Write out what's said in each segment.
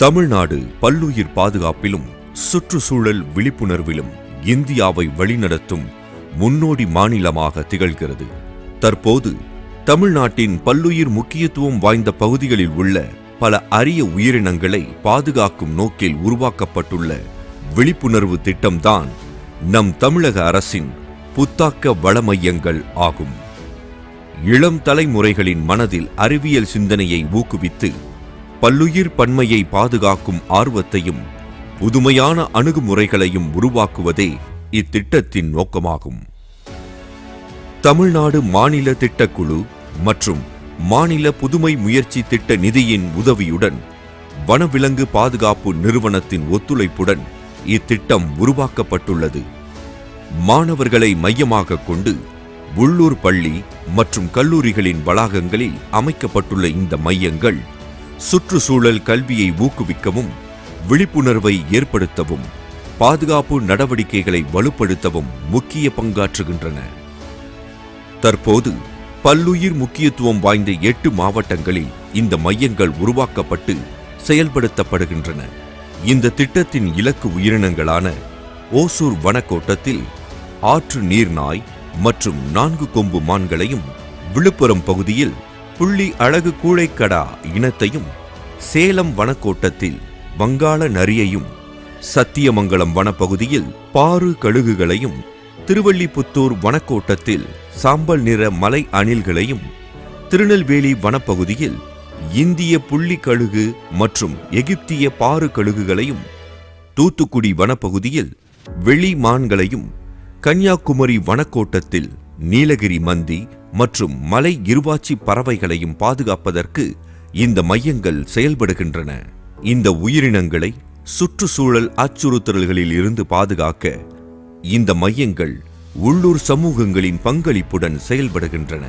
தமிழ்நாடு பல்லுயிர் பாதுகாப்பிலும் சுற்றுச்சூழல் விழிப்புணர்விலும் இந்தியாவை வழிநடத்தும் முன்னோடி மாநிலமாக திகழ்கிறது. தற்போது தமிழ்நாட்டின் பல்லுயிர் முக்கியத்துவம் வாய்ந்த பகுதிகளில் உள்ள பல அரிய உயிரினங்களை பாதுகாக்கும் நோக்கில் உருவாக்கப்பட்டுள்ள விழிப்புணர்வு திட்டம்தான் நம் தமிழக அரசின் புத்தாக்க வள மையங்கள் ஆகும். இளம் தலைமுறைகளின் மனதில் அறிவியல் சிந்தனையை ஊக்குவித்து பல்லுயிர் பன்மையை பாதுகாக்கும் ஆர்வத்தையும் புதுமையான அணுகுமுறைகளையும் உருவாக்குவதே இத்திட்டத்தின் நோக்கமாகும். தமிழ்நாடு மாநில திட்டக்குழு மற்றும் மாநில புதுமை முயற்சி திட்ட நிதியின் உதவியுடன் வனவிலங்கு பாதுகாப்பு நிறுவனத்தின் ஒத்துழைப்புடன் இத்திட்டம் உருவாக்கப்பட்டுள்ளது. மாணவர்களை மையமாக கொண்டு உள்ளூர் பள்ளி மற்றும் கல்லூரிகளின் வளாகங்களில் அமைக்கப்பட்டுள்ள இந்த மையங்கள் சுற்றுச்சூழல் கல்வியை ஊக்குவிக்கவும் விழிப்புணர்வை ஏற்படுத்தவும் பாதுகாப்பு நடவடிக்கைகளை வலுப்படுத்தவும் முக்கிய பங்காற்றுகின்றன. தற்போது பல்லுயிர் முக்கியத்துவம் வாய்ந்த எட்டு மாவட்டங்களில் இந்த மையங்கள் உருவாக்கப்பட்டு செயல்படுத்தப்படுகின்றன. இந்த திட்டத்தின் இலக்கு உயிரினங்களான ஓசூர் வனக்கோட்டத்தில் ஆற்று நீர்நாய் மற்றும் நான்கு கொம்பு மான்களையும் விழுப்புரம் பகுதியில் புள்ளி அழகு கூழைக்கடா இனத்தையும் சேலம் வனக்கோட்டத்தில் வங்காள நரியையும் சத்தியமங்கலம் வனப்பகுதியில் பாறு கழுகுகளையும் திருவள்ளிபுத்தூர் வனக்கோட்டத்தில் சாம்பல் நிற மலை அணில்களையும் திருநெல்வேலி வனப்பகுதியில் இந்திய புள்ளி கழுகு மற்றும் எகிப்திய பாறு கழுகுகளையும் தூத்துக்குடி வனப்பகுதியில் வெளி மான்களையும் கன்னியாகுமரி வனக்கோட்டத்தில் நீலகிரி மந்தி மற்றும் மலை இருவாச்சி பறவைகளையும் பாதுகாப்பதற்கு இந்த மையங்கள் செயல்படுகின்றன. இந்த உயிரினங்களை சுற்றுச்சூழல் அச்சுறுத்தல்களில் இருந்து பாதுகாக்க இந்த மையங்கள் உள்ளூர் சமூகங்களின் பங்களிப்புடன் செயல்படுகின்றன.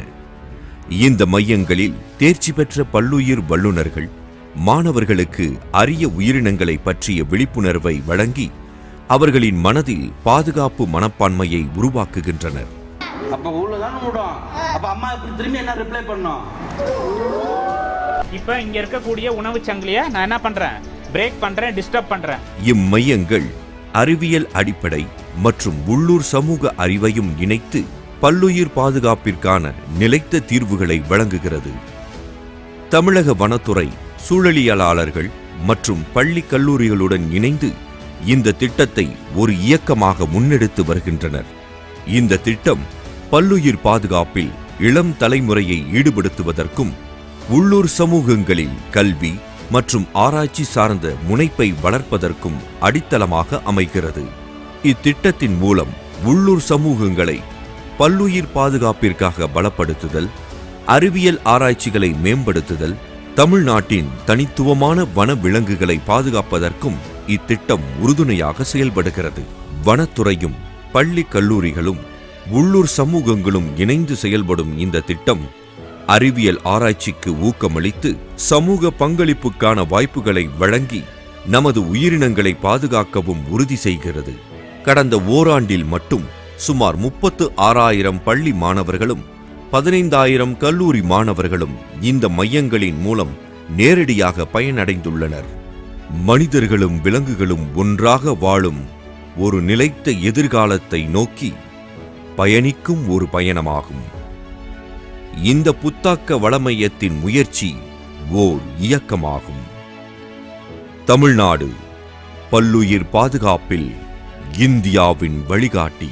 இந்த மையங்களில் தேர்ச்சி பெற்ற பல்லுயிர் வல்லுநர்கள் மாணவர்களுக்கு அரிய உயிரினங்களை பற்றிய விழிப்புணர்வை வழங்கி அவர்களின் மனதில் பாதுகாப்பு மனப்பான்மையை உருவாக்குகின்றனர். அப்ப உள்ள தானே விடும் அப்ப அம்மா இப்படி திரும்பி என்ன ரிப்ளை பண்ணும்? இப்போ இங்க இருக்கக்கூடிய உணவு சங்கிலியை நான் என்ன பண்றேன்? பிரேக் பண்றேன் டிஸ்டர்ப் பண்றேன். இம்மையங்கள் அறிவியல் அடிப்படை மற்றும் உள்ளூர் சமூக அறிவையும் இணைத்து பல்லுயிர் பாதுகாப்பிற்கான நிலைத்த தீர்வுகளை வழங்குகிறது. தமிழக வனத்துறை சூழலியலாளர்கள் மற்றும் பள்ளி கல்லூரிகளுடன் இணைந்து இந்த திட்டத்தை ஒரு இயக்கமாக முன்னெடுத்து வருகின்றனர். இந்த திட்டம் பல்லுயிர் பாதுகாப்பில் இளம் தலைமுறையை ஈடுபடுத்துவதற்கும் உள்ளூர் சமூகங்களில் கல்வி மற்றும் ஆராய்ச்சி சார்ந்த முனைப்பை வளர்ப்பதற்கும் அடித்தளமாக அமைகிறது. இத்திட்டத்தின் மூலம் உள்ளூர் சமூகங்களை பல்லுயிர் பாதுகாப்பிற்காக பலப்படுத்துதல் அறிவியல் ஆராய்ச்சிகளை மேம்படுத்துதல் தமிழ்நாட்டின் தனித்துவமான வன விலங்குகளை பாதுகாப்பதற்கும் இத்திட்டம் உறுதுணையாக செயல்படுகிறது. வனத்துறையும் பள்ளி கல்லூரிகளும் உள்ளூர் சமூகங்களும் இணைந்து செயல்படும் இந்த திட்டம் அறிவியல் ஆராய்ச்சிக்கு ஊக்கமளித்து சமூக பங்களிப்புக்கான வாய்ப்புகளை வழங்கி நமது உயிரினங்களை பாதுகாக்கவும் உறுதி செய்கிறது. கடந்த ஓராண்டில் மட்டும் சுமார் முப்பத்து ஆறாயிரம் பள்ளி மாணவர்களும் பதினைந்தாயிரம் கல்லூரி மாணவர்களும் இந்த மையங்களின் மூலம் நேரடியாக பயனடைந்துள்ளனர். மனிதர்களும் விலங்குகளும் ஒன்றாக வாழும் ஒரு நிலைத்த எதிர்காலத்தை நோக்கி பயணிக்கும் ஒரு பயணமாகும். இந்த புத்தாக்க வளமையத்தின் முயற்சி ஓர் இயக்கமாகும். தமிழ்நாடு பல்லுயிர் பாதுகாப்பில் இந்தியாவின் வழிகாட்டி.